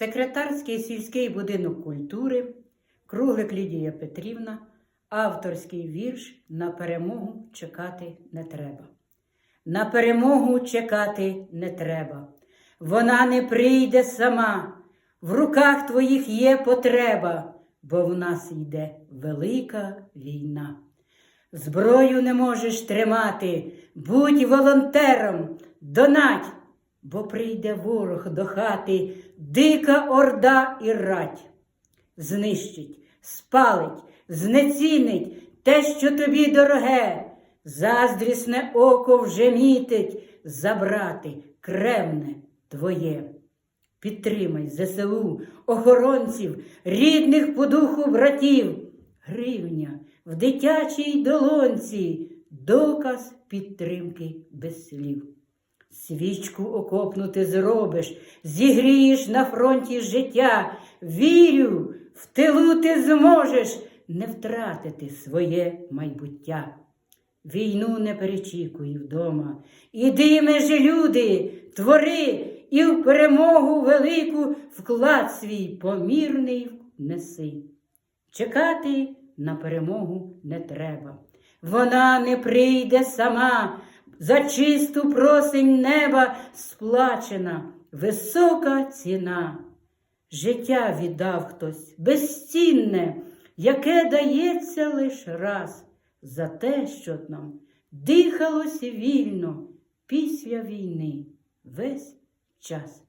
Секретарський сільський будинок культури, Круглик Лідія Петрівна, авторський вірш На перемогу чекати не треба. На перемогу чекати не треба. Вона не прийде сама. В руках твоїх є потреба, бо в нас йде велика війна. Зброю не можеш тримати, будь волонтером, донать, бо прийде ворог до хати, дика орда і рать. Знищить, спалить, знецінить те, що тобі дороге, заздрісне око вже мітить забрати кремне твоє. Підтримай ЗСУ, охоронців, рідних по духу братів. Гривня в дитячій долонці, доказ підтримки без слів. Свічку окопну ти зробиш, зігрієш на фронті життя. Вірю, в тилу ти зможеш не втратити своє майбуття. Війну не перечікуй вдома. Іди, межі люди, твори і в перемогу велику вклад свій помірний неси. Чекати на перемогу не треба. Вона не прийде сама, за чисту просень неба сплачена висока ціна. Життя віддав хтось безцінне, яке дається лиш раз за те, що нам дихалося вільно після війни весь час.